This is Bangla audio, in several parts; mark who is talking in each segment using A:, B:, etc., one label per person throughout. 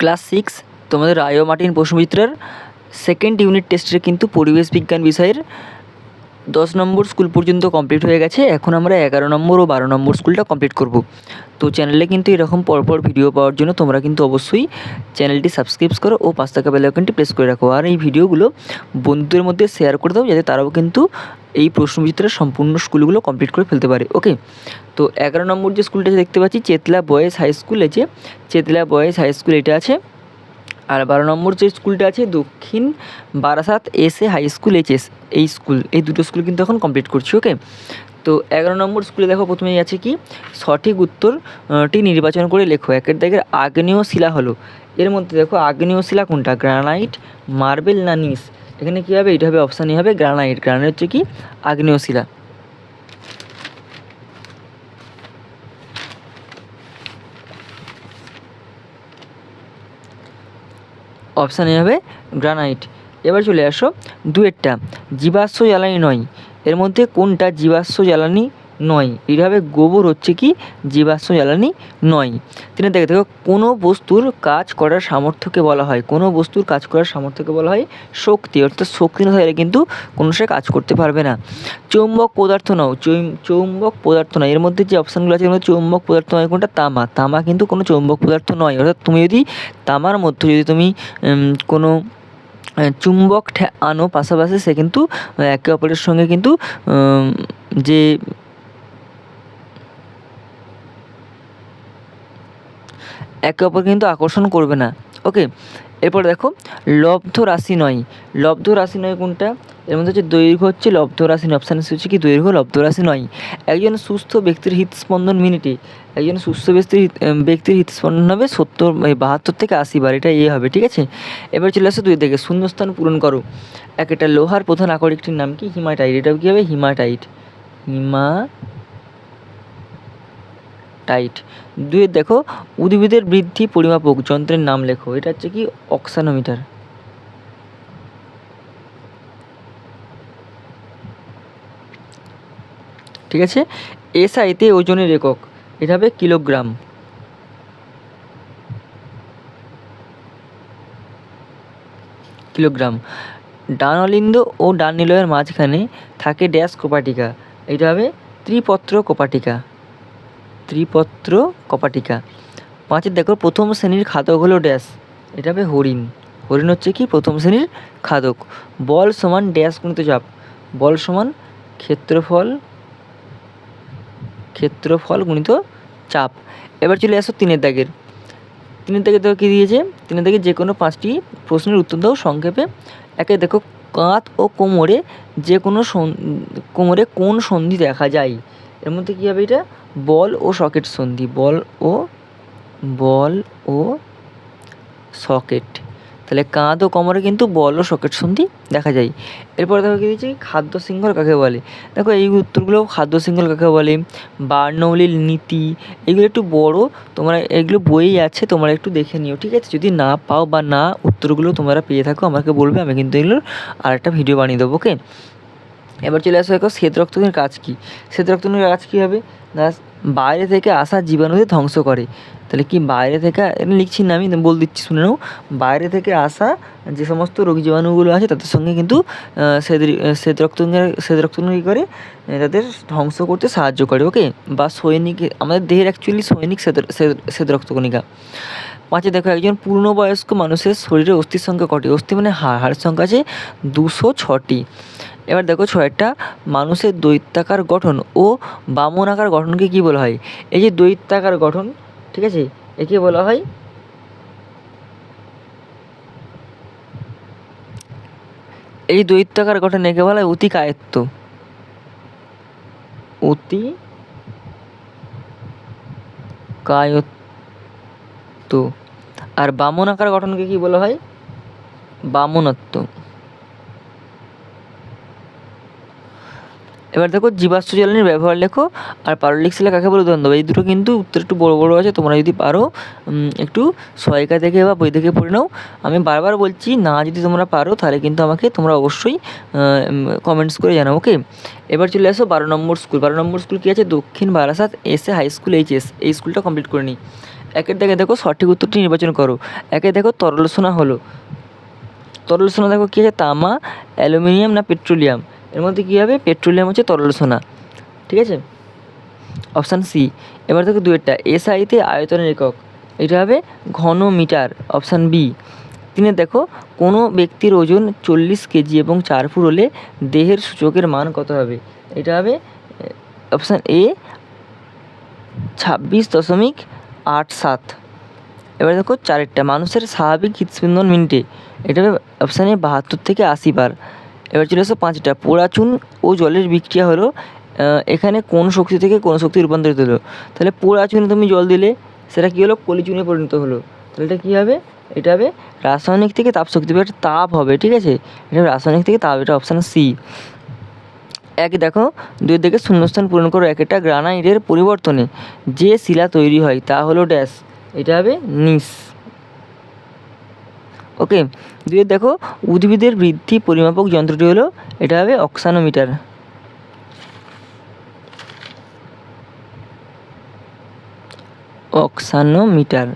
A: ক্লাস সিক্স তোমাদের রায় মার্টিন প্রশ্নবিচিত্রার সেকেন্ড ইউনিট টেস্টের কিন্তু পরিবেশ বিজ্ঞান বিষয়ের দশ নম্বর স্কুল পর্যন্ত কমপ্লিট হয়ে গেছে। এখন আমরা এগারো নম্বর ও বারো নম্বর স্কুলটা কমপ্লিট করব। তো চ্যানেলে কিন্তু এরকম পরপর ভিডিও পাওয়ার জন্য তোমরা কিন্তু অবশ্যই চ্যানেলটি সাবস্ক্রাইব করো ও পাঁচ টাকা বেল আইকনটি প্রেস করে রাখো। আর এই ভিডিওগুলো বন্ধুদের মধ্যে শেয়ার করে দাও, যাতে তারাও কিন্তু এই প্রশ্নবিচিত্রের সম্পূর্ণ স্কুলগুলো কমপ্লিট করে ফেলতে পারে। ওকে তো এগারো নম্বর যে স্কুলটা দেখতে পাচ্ছি, চেতলা বয়েজ হাই স্কুল আছে চেতলা বয়েজ হাই স্কুল, এটা আছে। আর বারো নম্বর যে স্কুলটা আছে, Dakshin Barasat S A high school HS এই স্কুল, এই দুটো স্কুল কিন্তু এখন কমপ্লিট করছি ওকে তো এগারো নম্বর স্কুলে দেখো প্রথমেই আছে কি? সঠিক উত্তরটি নির্বাচন করে লেখো। একের দাগের আগ্নেয় শিলা হলো। এর মধ্যে দেখো আগ্নেয় শিলা কোনটা? গ্রানাইট, মার্বেল না নিস? এখানে কী হবে? এটা হবে অপশানই হবে গ্রানাইট। গ্রানাইট হচ্ছে কি? আগ্নেয় শিলা অপশানে হবে গ্রানাইট। এবার চলে আসো দুয়েরটা। জীবাশ্ম জ্বালানি নয়। এর মধ্যে কোনটা জীবাশ্ম জ্বালানি নয়। এইভাবে গোবর হচ্ছে কি? জীবাশ্ম জ্বালানি নয়। তিনি দেখে দেখো, কোনো বস্তুর কাজ করার সামর্থ্যকে বলা হয়, কোনো বস্তুর কাজ করার সামর্থ্যকে বলা হয় শক্তি। অর্থাৎ শক্তি না থাকলে কিন্তু কোনো সে কাজ করতে পারবে না। চৌম্বক পদার্থ নাও। চৌম্বক পদার্থ নয় এর মধ্যে যে অপশানগুলো আছে মধ্যে চৌম্বক পদার্থ নয় কোনটা? তামা। তামা কিন্তু কোনো চৌম্বক পদার্থ নয়। অর্থাৎ তুমি যদি তামার মধ্যে যদি তুমি কোনো চুম্বক আনো পাশাপাশি, সে কিন্তু একে অপরের সঙ্গে কিন্তু যে একে অপরকে কিন্তু আকর্ষণ করবে না। ওকে এরপর দেখো, লব্ধ রাশি নয়। লব্ধ রাশি নয় কোনটা? এর মধ্যে হচ্ছে দৈর্ঘ্য হচ্ছে লব্ধ রাশি নয়। অপশান হচ্ছে কি দৈর্ঘ্য লব্ধ রাশি নয়। একজন সুস্থ ব্যক্তির হৃদস্পন্দন মিনিটে, একজন সুস্থ ব্যক্তির ব্যক্তির হৃদস্পন্দন হবে সত্তর বাহাত্তর থেকে আশি বার। এটা ইয়ে হবে, ঠিক আছে? এবার চলে আসো দুই থেকে শূন্যস্থান পূরণ করো। এক একটা লোহার প্রধান আকরিকটির নাম কি? হিমাটাইট। এটাও কী হবে? হিমাটাইট। Haematite. দুয়ে দেখো, উদ্ভিদের বৃদ্ধি পরিমাপক যন্ত্রের নাম লেখো। এটা হচ্ছে কি, অক্সানোমিটার। ঠিক আছে? এসআইতে ওজনের একক। এটা হবে কিলোগ্রাম। কিলোগ্রাম। ডান অলিন্দ ও ডান নিলয়ের মাঝখানে থাকে ড্যাশ কোপাটিকা এটা হবে ত্রিপত্র কোপাটিকা ত্রিপত্র কপাটিকা। পাঁচের দেখো, প্রথম শ্রেণির খাদক হলো ড্যাশ। এটা হবে হরিণ। হরিণ হচ্ছে কি? প্রথম শ্রেণির খাদক বল সমান ড্যাশ গুণিত চাপ। বল সমান ক্ষেত্রফল ক্ষেত্রফল গুণিত চাপ। এবার চলে আসো তিনের দাগের। তিনের দাগে দেখো কী দিয়েছে? তিনের দাগে যে কোনো পাঁচটি প্রশ্নের উত্তর দাও সংক্ষেপে। একে দেখো কাঁধ ও কোমরে যে কোনো কোমরে কোন সন্ধি দেখা যায়? এর মধ্যে কী হবে এটা? বল ও সকেট সন্ধি, বল ও বল ও সকেট। তাহলে কাঁধ ও কোমরে কিন্তু বল ও সকেট সন্ধি দেখা যায়। এরপর দেখো কী দিয়েছে? খাদ্য শৃঙ্খল কাকে বলে? দেখো এই উত্তরগুলো খাদ্য শৃঙ্খল কাকে বলে? বার্নৌলির নীতি, এগুলো একটু বড়, তোমরা এগুলো বইই আছে, তোমরা একটু দেখে নিও, ঠিক আছে? যদি না পাও বা না, উত্তরগুলো তোমরা পেয়ে থাকো, আমাকে বলবে, আমি কিন্তু এগুলোর আরেকটা ভিডিও বানিয়ে দেবো ওকে এবার চলে আসো দেখো শ্বেত রক্তকণির কাজ কী? শ্বেত রক্তকণির কাজ কী হবে? না বাইরে থেকে আসা জীবাণুদের ধ্বংস করে। তাহলে কি বাইরে থেকে লিখছি না আমি বল দিচ্ছি শুনে নাও। বাইরে থেকে আসা যে সমস্ত রোগ জীবাণুগুলো আছে তাদের সঙ্গে কিন্তু আহ, শ্বেত রি- আহ, শ্বেত রক্তকণিকা শ্বেত করে? তাদের ধ্বংস করতে সাহায্য করে ওকে বা সৈনিক আমাদের দেহের অ্যাকচুয়ালি সৈনিক শ্বেত শ্বেত- শ্বেত রক্তকণিকা। পাঁচে দেখো একজন পূর্ণবয়স্ক মানুষের শরীরে অস্থির সংখ্যা কটি? অস্থি মানে হাড়, হাড়ের সংখ্যা আছে দুশো ছটি। এবার দেখো ছয়টা, মানুষের দৈত্যাকার গঠন ও বামন আকার গঠনকে কী বলা হয়? এই যে দৈত্যাকার গঠন, ঠিক আছে? একে বলা হয় এই দৈত্যাকার গঠন একে বলা হয় অতি কায়ত্ত অতি কায়ত্ত আর বামন আকার গঠনকে কি বলা হয়? বামনত্ব। এবার দেখো জীবাশ্ম জ্বালানির ব্যবহার লেখো আর পারলিক শিলা কাকে বলে উদাহরণ দেবো এই দুটো কিন্তু উত্তর একটু বড় বড় আছে, তোমরা যদি পারো একটু সহায়িকা দেখে বা বই দেখে পড়ে নাও। আমি বারবার বলছি, না যদি তোমরা পারো, তাহলে কিন্তু আমাকে তোমরা অবশ্যই কমেন্টস করে জানাও ওকে এবার চলে আসো বারো নম্বর স্কুল বারো নম্বর স্কুল কী আছে? দক্ষিণ বারাসাত এসে হাই স্কুল এইচএস এই স্কুলটা কমপ্লিট করে নিই। একের দেখে দেখো সঠিক উত্তরটি নির্বাচন করো। একে দেখো তরল সোনা হলো। তরল সোনা দেখো কী আছে? তামা, অ্যালুমিনিয়াম না পেট্রোলিয়াম? এর মধ্যে কী হবে? পেট্রোলিয়াম হচ্ছে তরল সোনা। ঠিক আছে? Option C. এবার দেখো দুয়েরটা এসআইতে আয়তনের একক। এটা হবে ঘন মিটার অপশান বি। তিনে দেখো, কোনো ব্যক্তির ওজন চল্লিশ কেজি এবং চার ফুট হলে দেহের সূচকের মান কত হবে? এটা হবে অপশান এ, ছাব্বিশ দশমিক আট সাত। এবার দেখো চারেরটা, মানুষের স্বাভাবিক হৃদস্পন্দন মিনিটে। এটা অপশান বাহাত্তর থেকে আশি বার। এবার চলে আসো পাঁচটা পোড়াচুন ও জলের বিক্রিয়া হলো এখানে কোন শক্তি থেকে কোন শক্তি রূপান্তরিত হলো? তাহলে পোড়াচুনে তুমি জল দিলে, সেটা কী হলো? কলিচুনে পরিণত হলো। তাহলে এটা কী হবে? এটা হবে রাসায়নিক থেকে তাপ শক্তি তাপ হবে, ঠিক আছে? এটা রাসায়নিক থেকে তাপ, এটা অপশান সি এক দেখো, দুই দিকে শূন্যস্থান পূরণ করো, এক একটা গ্রানাইটের পরিবর্তনে। যে শিলা তৈরি হয়, তা হলো ড্যাশ। এটা হবে নিস। ওকে, দুই দেখো, উদ্ভিদের বৃদ্ধি পরিমাপক যন্ত্রটি হলো, এটা হবে অক্সানোমিটার। অক্সানোমিটার।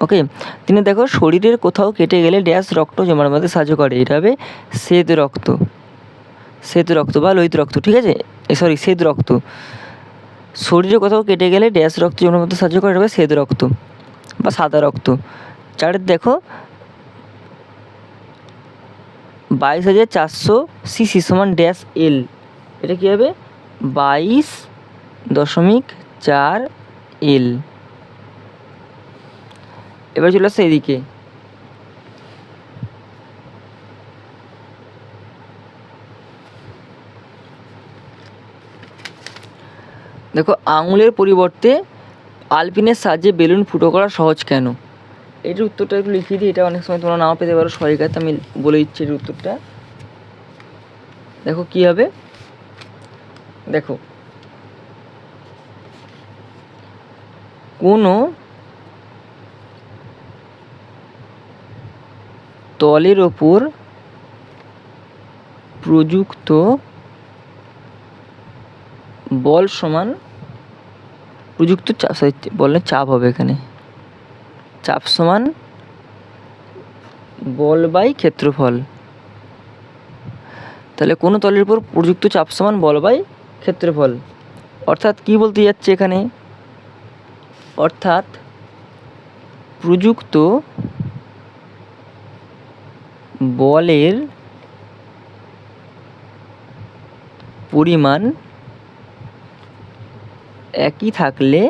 A: ওকে, তিনি দেখো, শরীরের কোথাও কেটে গেলে ড্যাশ রক্ত জমার মধ্যে সাহায্য করে, এটা হবে শ্বেত রক্ত। শ্বেত রক্ত বা লোহিত রক্ত, ঠিক আছে? সরি শ্বেত রক্ত। শরীরে কোথাও কেটে গেলে ড্যাশ রক্ত জমার মধ্যে সাহায্য করে হবে শ্বেত রক্ত বা সাদা রক্ত। চারের দেখো, বাইশ হাজার চারশো সিসি সমান ড্যাশ এল। এটা কী হবে? বাইশ দশমিক চার এল। এবার চলে আসছে এদিকে। দেখো, আঙুলের পরিবর্তে আলপিনের সাহায্যে বেলুন ফুটো করা সহজ কেন? এটির উত্তরটা একটু লিখিয়ে দিই, এটা অনেক সময় তোমরা নাও পেতে পারো সহায়িকাতে আমি বলে দিচ্ছি এর উত্তরটা। দেখো কী হবে? দেখো। কোনো তলের ওপর প্রযুক্ত বল সমান প্রযুক্ত চাপ বলের চাপ হবে এখানে। চাপ সমান বল বাই ক্ষেত্রফল। তাহলে কোনো তলের উপর প্রযুক্ত চাপ সমান বল বাই ক্ষেত্রফল। অর্থাৎ কি বলতে যাচ্ছে এখানে? অর্থাৎ প্রযুক্ত বলের পরিমাণ একই থাকলে,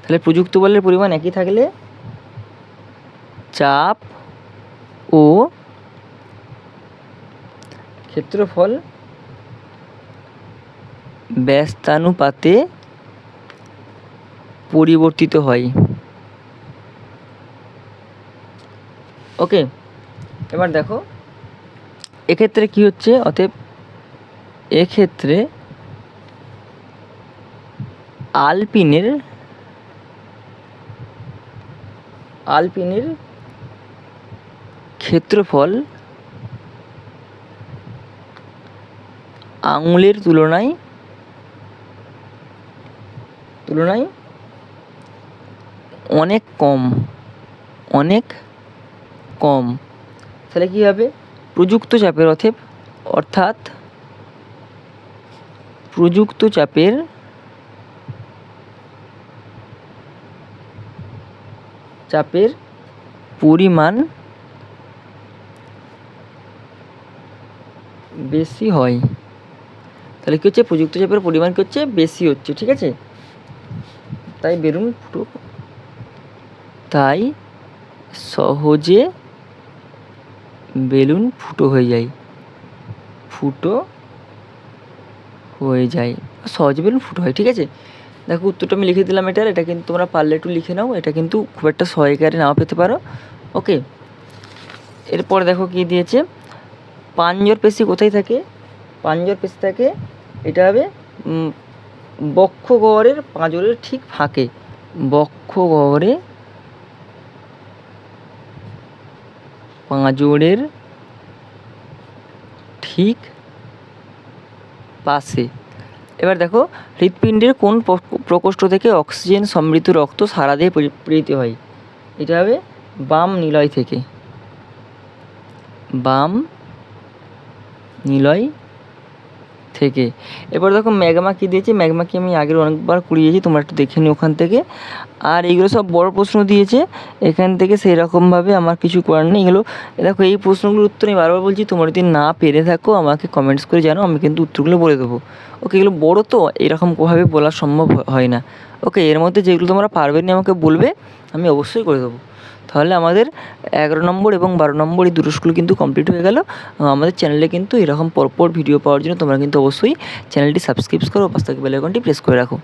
A: তাহলে প্রযুক্ত বলের পরিমাণ একই থাকলে চাপ ও ক্ষেত্রফল ব্যস্তানুপাতে পরিবর্তিত হয়। ওকে, এবার দেখো, এক্ষেত্রে কি হচ্ছে? অতএব এক্ষেত্রে আলপিনের আলপিনের ক্ষেত্রফল আঙুলের তুলনায় তুলনায় অনেক কম অনেক কম। তাহলে কী হবে? প্রযুক্ত চাপের অথেব, অর্থাৎ প্রযুক্ত চাপের চাপের পরিমাণ বেশি হয়। তাহলে কী হচ্ছে? প্রযুক্ত চাপের পরিমাণ কী হচ্ছে? বেশি হচ্ছে, ঠিক আছে? তাই বেলুন ফুটো তাই সহজে বেলুন ফুটো হয়ে যায়। ফুটো হয়ে যায়। সহজে বেলুন ফুটো হয়, ঠিক আছে? দেখো উত্তরটা আমি লিখে দিলাম এটার এটা কিন্তু তোমরা পারলে একটু লিখে নাও এটা কিন্তু খুব একটা সহায়কারী নাও পেতে পারো। ওকে এরপর দেখো কী দিয়েছে পাঞ্জর পেশি কোথায় থাকে? পাঞ্জর পেশি থাকে এটা হবে উম, বক্ষ গহ্বরের পাঁজরের ঠিক ফাঁকে। বক্ষ গহ্বরে পাঁজরের ঠিক পাশে। এবার দেখো, হৃৎপিণ্ডের কোন প্রকোষ্ঠ থেকে অক্সিজেন সমৃদ্ধ রক্ত সারা দিয়ে পরি- প্রেরিত হয়? এটা হবে বাম নিলয় থেকে। বাম নিলয় থেকে। এবার দেখো ম্যাগমা কী দিয়েছে? ম্যাগমা কি আমি আগের অনেকবার কুড়িয়েছি তোমরা একটু দেখে নিও ওখান থেকে। আর এইগুলো সব বড় প্রশ্ন দিয়েছে। এখান থেকে সেই রকমভাবে আমার কিছু করার নেই। এগুলো দেখো, এই প্রশ্নগুলোর উত্তর আমি বারবার বলছি, তোমরা যদি না পেরে থাকো, আমাকে কমেন্টস করে জানো আমি কিন্তু উত্তরগুলো বলে দেবো। ওকে এগুলো বড় তো এরকমভাবে বলা সম্ভব হয় না। ওকে এর মধ্যে যেগুলো তোমরা পারবে না আমাকে বলবে, আমি অবশ্যই করে দেবো। তাহলে আমাদের এগারো নম্বর এবং বারো নম্বর এই দুটো স্কুল কিন্তু কমপ্লিট হয়ে গেল। আমাদের চ্যানেলে কিন্তু এরকম পরপর ভিডিও পাওয়ার জন্য তোমরা কিন্তু অবশ্যই চ্যানেলটি সাবস্ক্রাইব করো, পাশ থেকে বেলাইকনটি প্রেস করে রাখো।